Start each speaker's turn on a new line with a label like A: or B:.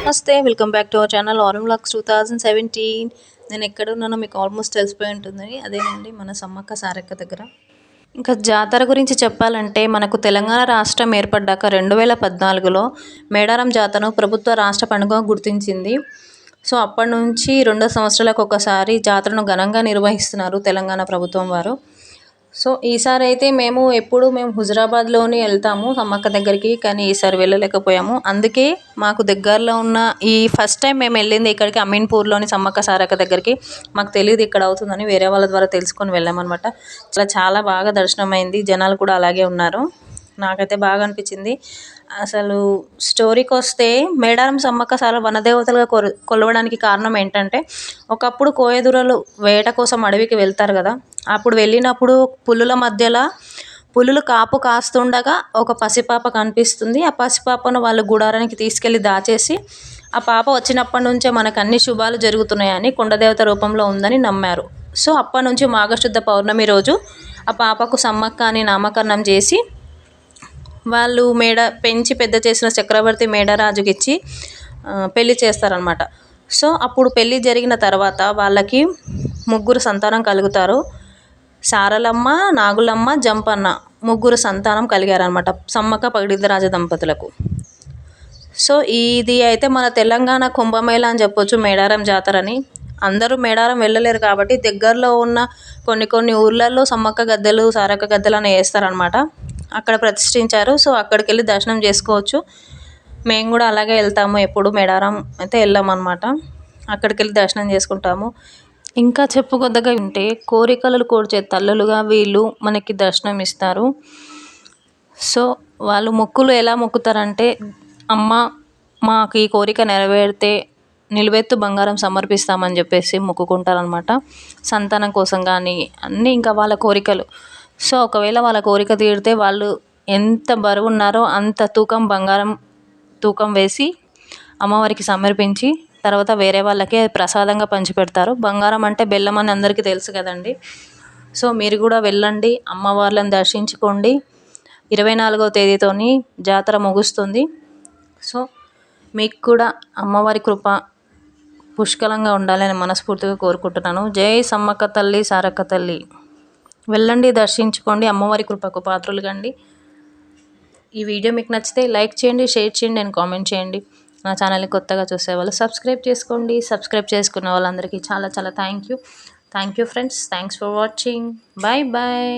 A: నమస్తే welcome back to our channel ఆరం లాక్స్ two thousand seventeen నేను ఎక్కడ ఉన్నానో మీకు ఆల్మోస్ట్ తెలిసిపోయి ఉంటుంది అదేనండి మన సమ్మక్క సారక్క దగ్గర. ఇంకా జాతర గురించి చెప్పాలంటే మనకు తెలంగాణ రాష్ట్రం ఏర్పడ్డాక రెండు వేల పద్నాలుగులో మేడారం జాతరను ప్రభుత్వ రాష్ట్ర పండుగ గుర్తించింది. సో అప్పటి నుంచి రెండో సంవత్సరాలకు ఒకసారి జాతరను ఘనంగా నిర్వహిస్తున్నారు తెలంగాణ ప్రభుత్వం వారు. సో ఈసారి అయితే మేము ఎప్పుడు మేము హుజరాబాద్లోని వెళ్తాము సమ్మక్క దగ్గరికి కానీ ఈసారి వెళ్ళలేకపోయాము. అందుకే మాకు దగ్గరలో ఉన్న ఈ ఫస్ట్ టైం మేము వెళ్ళింది ఇక్కడికి అమీన్పూర్లోని సమ్మక్క సారక్క దగ్గరికి. మాకు తెలియదు ఇక్కడ అవుతుందని వేరే వాళ్ళ ద్వారా తెలుసుకొని వెళ్ళామన్నమాట. చాలా చాలా బాగా దర్శనం అయింది జనాలు కూడా అలాగే ఉన్నారు. నాకైతే బాగా అనిపించింది. అసలు స్టోరీకి వస్తే మేడారం సమ్మక్క సార వనదేవతలుగా కొర కొలవడానికి కారణం ఏంటంటే ఒకప్పుడు కోయదూరలు వేట కోసం అడవికి వెళ్తారు కదా అప్పుడు వెళ్ళినప్పుడు పులుల మధ్యలో పులులు కాపు కాస్తుండగా ఒక పసిపాప కనిపిస్తుంది. ఆ పసిపాపను వాళ్ళు గుడారానికి తీసుకెళ్ళి దాచేసి ఆ పాప వచ్చినప్పటి నుంచే మనకు అన్ని శుభాలు జరుగుతున్నాయని కొండదేవత రూపంలో ఉందని నమ్మారు. సో అప్పటి నుంచి మాఘశుద్ధ పౌర్ణమి రోజు ఆ పాపకు సమ్మక్క అని నామకరణం చేసి వాళ్ళు మేడ పెంచి పెద్ద చేసిన చక్రవర్తి మేడరాజుకి ఇచ్చి ఆ, పెళ్ళి చేస్తారనమాట సో అప్పుడు పెళ్ళి జరిగిన తర్వాత వాళ్ళకి ముగ్గురు సంతానం కలుగుతారు. సారలమ్మ నాగులమ్మ జంపన్న ముగ్గురు సంతానం కలిగారనమాట సమ్మక్క పగిడిద్దరాజ దంపతులకు. సో ఇది అయితే మన తెలంగాణ కుంభమేళ అని చెప్పొచ్చు మేడారం జాతరని. అందరూ మేడారం వెళ్ళలేరు కాబట్టి దగ్గరలో ఉన్న కొన్ని కొన్ని ఊర్లలో సమ్మక్క గద్దెలు సారక్క గద్దెలు అని వేస్తారనమాట అక్కడ ప్రతిష్ఠించారు. సో అక్కడికి వెళ్ళి దర్శనం చేసుకోవచ్చు. మేము కూడా అలాగే వెళ్తాము. ఎప్పుడు మేడారం అయితే వెళ్ళామన్నమాట. అక్కడికి వెళ్ళి దర్శనం చేసుకుంటాము. ఇంకా చెప్పుకొద్దగా ఉంటే కోరికలు కోర్చే తల్లులుగా వీళ్ళు మనకి దర్శనం ఇస్తారు. సో వాళ్ళు మొక్కులు ఎలా మొక్కుతారంటే అమ్మ మాకు ఈ కోరిక నెరవేరితే నిలువెత్తు బంగారం సమర్పిస్తామని చెప్పేసి మొక్కుకుంటారనమాట సంతానం కోసం కానీ అన్నీ ఇంకా వాళ్ళ కోరికలు. సో ఒకవేళ వాళ్ళ కోరిక తీరితే వాళ్ళు ఎంత బరువు ఉన్నారో అంత తూకం బంగారం తూకం వేసి అమ్మవారికి సమర్పించి తర్వాత వేరే వాళ్ళకి ప్రసాదంగా పంచిపెడతారు. బంగారం అంటే బెల్లం అని అందరికీ తెలుసు కదండి. సో మీరు కూడా వెళ్ళండి అమ్మవార్లను దర్శించుకోండి. ఇరవై నాలుగో తేదీతోని జాతర ముగుస్తుంది. సో మీకు కూడా అమ్మవారి కృప పుష్కలంగా ఉండాలని మనస్ఫూర్తిగా కోరుకుంటున్నాను. జై సమ్మక్క తల్లి సారక్క తల్లి. వెళ్ళండి దర్శించుకోండి అమ్మవారి కృపకు పాత్రలు కండి. ఈ వీడియో మీకు నచ్చితే లైక్ చేయండి షేర్ చేయండి అండ్ కామెంట్ చేయండి. నా ఛానల్ని కొత్తగా చూసేవాళ్ళు సబ్స్క్రైబ్ చేసుకోండి. సబ్స్క్రైబ్ చేసుకున్న వాళ్ళందరికీ చాలా చాలా thank you. Thank you friends. Thanks for watching. Bye bye.